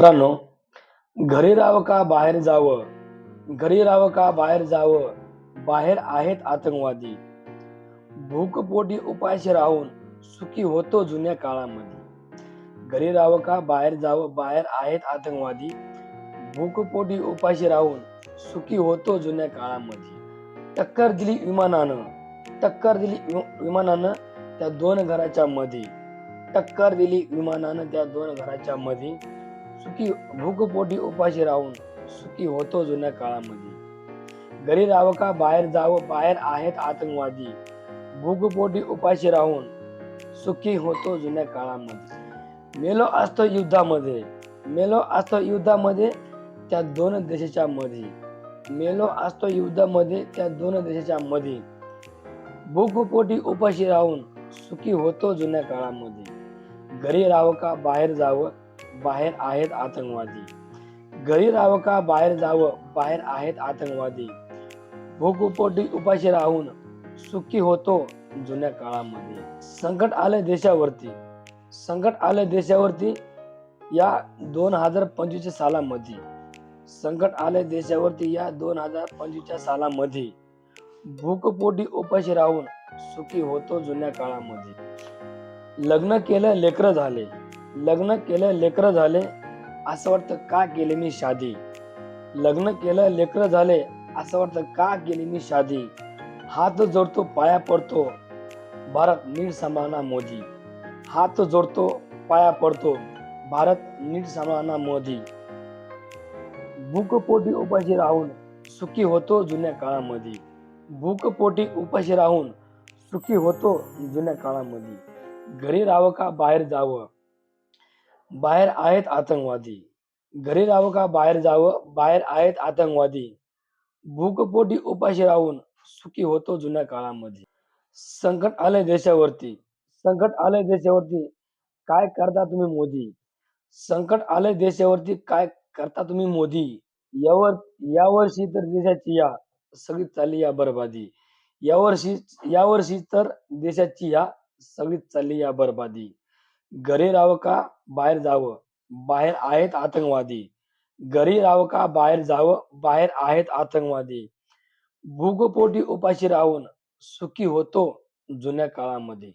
मित्रांनो घरी राहावं का बाहेर जावं? घरी राहावं का बाहेर जावं? बाहेर आहेत आतंकवादी. भूकपोटी उपाशी राहून सुखी होतो जुन्या काळामध्ये. घरी राहावं का बाहेर जावं? बाहेर आहेत आतंकवादी. भूकपोटी उपाशी राहून सुखी होतो जुन्या काळामध्ये. टक्कर दिली विमानानं. टक्कर दिली वि- विमानानं त्या दोन घराच्या मध्ये टक्कर दिली विमानानं त्या दोन घराच्या मध्ये सुखी भूकपोटी उपाशी राहून सुखी होतो जुन्या काळामध्ये. घरी राव का? बाहेर जावं? बाहेर आहेत आतंकवादी. भूकपोटी उपाशी राहून सुखी होतो जुन्या काळामध्ये. मेलो असतो युद्धामध्ये. मेलो असतो युद्धामध्ये त्या दोन देशाच्या मध्ये मेलो असतो युद्धामध्ये त्या दोन देशाच्या मध्ये भूकपोटी उपाशी राहून सुखी होतो जुन्या काळामध्ये. घरी राहावं का? बाहेर जावं? बाहेर आहेत आतंकवादी. घरी राहावं का? बाहेर जावं? बाहेर आहेत आतंकवादी. भूकपोटी उपाशी राहून सुखी होतो जुन्या काळामध्ये. संकट आले देशावरती. संकट आले देशावरती या दोन हजार पंचवीसच्या सालामध्ये. संकट आले देशावरती या दोन हजार पंचवीसच्या सालामध्ये. भूकपोटी उपाशी राहून सुखी होतो जुन्या काळामध्ये. लग्न केलं लेकरं झाले. लग्न केलं लेकरं झाले असं वाटतं का केले मी शादी? लग्न केलं लेकरं झाले असं वाटतं का केली मी शादी? हात जोडतो पाया पडतो. भारत नीट सांभाळणार मोदी. हात जोडतो पाया पडतो. भारत नीट सांभाळणार मोदी. भूकपोटी उपाशी राहून सुखी होतो जुन्या काळामध्ये. भूकपोटी उपाशी राहून सुखी होतो जुन्या काळामध्ये. घरी राहावं का बाहेर जावं? बाहेर आहेत आतंकवादी. घरी राहावं का बाहेर जावं? बाहेर आहेत आतंकवादी. भूकपोटी उपाशी राहून सुखी होतो जुन्या काळामध्ये. संकट आले देशावरती. संकट आले देशावरती. काय करता तुम्ही मोदी? संकट आले देशावरती. काय करता तुम्ही मोदी? यावर यावर्षी तर देशाची या सगळी चालली या बरबादी. यावर्षी यावर्षी तर देशाची या सगळी चालली या बरबादी. घरी राहावं का बाहेर जावं? बाहेर आहेत आतंकवादी. घरी राहावं का बाहेर जावं? बाहेर आहेत आतंकवादी. भूकपोटी उपाशी राहून सुखी होतो जुन्या काळामध्ये.